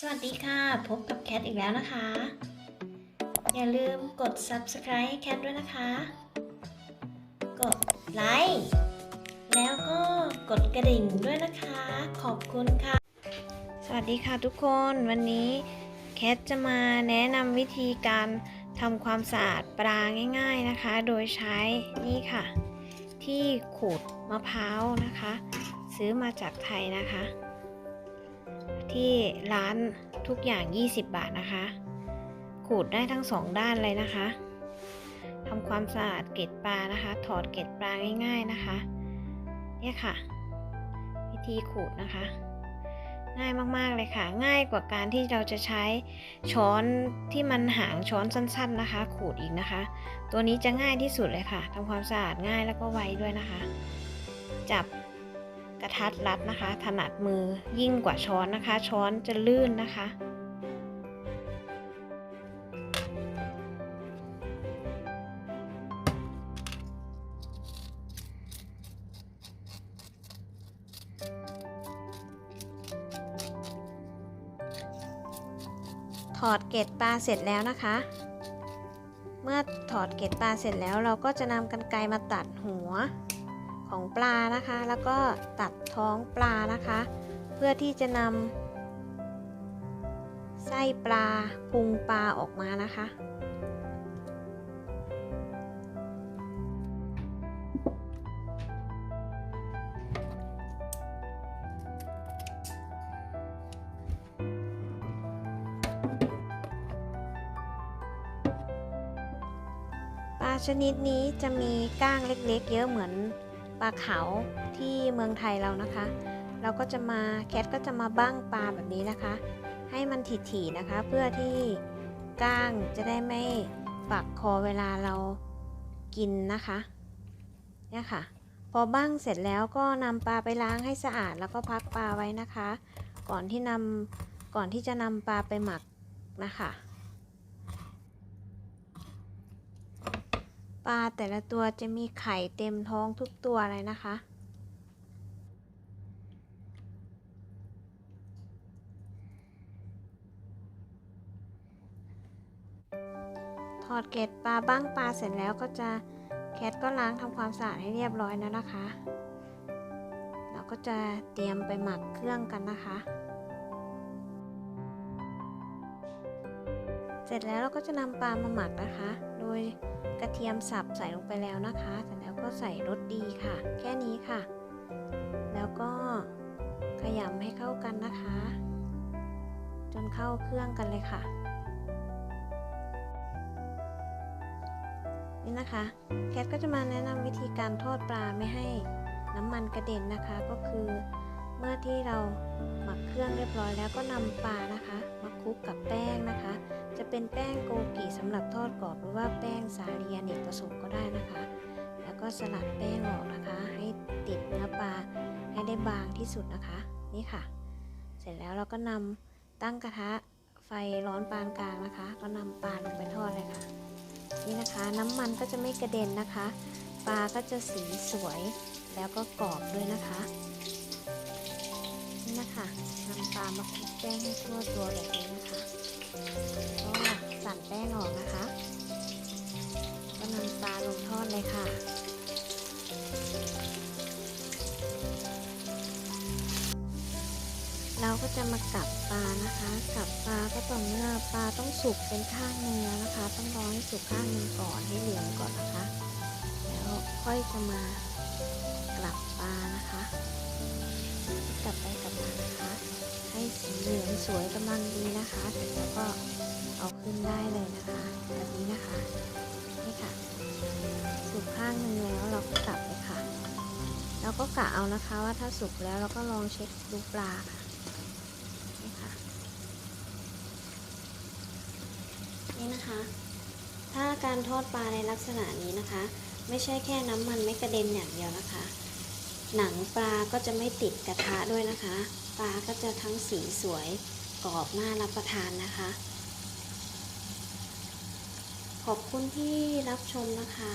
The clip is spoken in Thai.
สวัสดีค่ะ พบกับแคทอีกแล้วนะคะ อย่าลืมกด subscribe ให้แคทด้วยนะคะ กดไลค์แล้วก็กดกระดิ่งด้วยนะคะ ขอบคุณค่ะ สวัสดีค่ะทุกคนวันนี้แคทจะมาแนะนำวิธีการทำความสะอาดปลาง่าย ๆนะคะ โดยใช้นี่ค่ะ ที่ขูดมะพร้าวนะคะ ซื้อมาจากไทยนะคะ ที่ร้านทุกอย่าง 20 บาทนะคะ ขูดได้ทั้งสองด้านเลยนะคะทำความสะอาดเกล็ดปลานะคะ ถอดเกล็ดปลาง่าย ๆนะคะ เนี่ยค่ะ วิธีขูดนะคะ ง่ายมากๆเลยค่ะ ง่ายกว่าการที่เราจะใช้ช้อนที่มันหางช้อนสั้น ๆนะคะ ขูดอีกนะคะ ตัวนี้จะง่ายที่สุดเลยค่ะทำความสะอาดง่ายแล้วก็ไวด้วยนะคะ จับ ระทัดรัดนะคะ ถนัดมือยิ่งกว่าช้อนนะคะ ช้อนจะลื่นนะคะ ถอดเกล็ดปลาเสร็จแล้วนะคะ เมื่อถอดเกล็ดปลาเสร็จแล้วเราก็จะนำกันไกรมาตัดหัว ของปลานะคะ แล้วก็ตัดท้องปลานะคะ เพื่อที่จะนำไส้ปลาพุงปลาออกมานะคะปลาชนิดนี้จะมีก้างเล็กๆ เยอะเหมือน ปลาเขาที่เมืองไทยเรานะคะ เราก็จะมาแคทก็จะมาบ้างปลาแบบนี้นะคะ ให้มันถี่ๆนะคะ เพื่อที่ก้างจะได้ไม่ปักคอเวลาเรากินนะคะเนี่ยค่ะ พอบ้างเสร็จแล้วก็นำปลาไปล้างให้สะอาดแล้วก็พักปลาไว้นะคะ ก่อนที่นำก่อนที่จะนำปลาไปหมักนะคะ ปลาแต่ละตัวจะมีไข่เต็มท้องทุกตัวเลยนะคะ ถอดเกล็ดปลาบ้างปลาเสร็จแล้วก็จะแคทก็ล้างทำความสะอาดให้เรียบร้อยแล้วนะคะ เราก็จะเตรียมไปหมักเครื่องกันนะคะ เสร็จแล้วเราก็จะนำปลามาหมักนะคะ ยกระเทียมสับใส่ลงไปแล้วนะคะเสร็จแล้วก็ใส่รสดีค่ะ แค่นี้ค่ะ แล้วก็ขยำให้เข้ากันนะคะ จนเข้าเครื่องกันเลยค่ะ นี่นะคะแคทก็จะมาแนะนำวิธีการทอดปลาไม่ให้น้ำมันกระเด็นนะคะ ก็คือเมื่อที่เราหมักเครื่องเรียบร้อยแล้วก็นำปลานะคะ มาคลุกกับแป้งนะคะ จะเป็นแป้งโกกิสำหรับทอดกรอบหรือว่าแป้งสาลีอเนกประสงค์ก็ได้นะคะ แล้วก็สลัดแป้งออกนะคะ ให้ติดเนื้อปลาให้ได้บางที่สุดนะคะ นี่ค่ะ เสร็จแล้วเราก็นำตั้งกระทะไฟร้อนปานกลางนะคะ ก็นำปลาลงไปทอดเลยค่ะ นี่นะคะ น้ำมันก็จะไม่กระเด็นนะคะ ปลาก็จะสีสวยแล้วก็กรอบด้วยนะคะนี่นะคะนำปลามาคลุกแป้งให้ทั่วตัวแบบนี้นะคะ อดเลยค่ะ เราก็จะมากลับปลานะคะกลับปลาก็ต่อเมื่อปลาต้องสุกเป็นข้างหนึงแล้วนะคะ ต้องรอให้สุกข้างนึงก่อนให้เหลืองก่อนนะคะ แล้วค่อยจะมากลับปลานะคะ กลับไปกลับมานะคะ ให้สีเหลืองสวยกำลังดีนะคะแล้วก็เอาขึ้นได้เลยนะคะแบบนี้นะคะ กข้างนึงแล้วเราก็กลับเลยค่ะเราก็กะเอานะคะว่าถ้าสุกแล้วเราก็ลองเช็คดูปลาค่ะนี่ค่ะ นี่นะคะ ถ้าการทอดปลาในลักษณะนี้นะคะ ไม่ใช่แค่น้ำมันไม่กระเด็นอย่างเดียวนะคะ หนังปลาก็จะไม่ติดกระทะด้วยนะคะ ปลาก็จะทั้งสีสวยกรอบน่ารับประทานนะคะขอบคุณที่รับชมนะคะ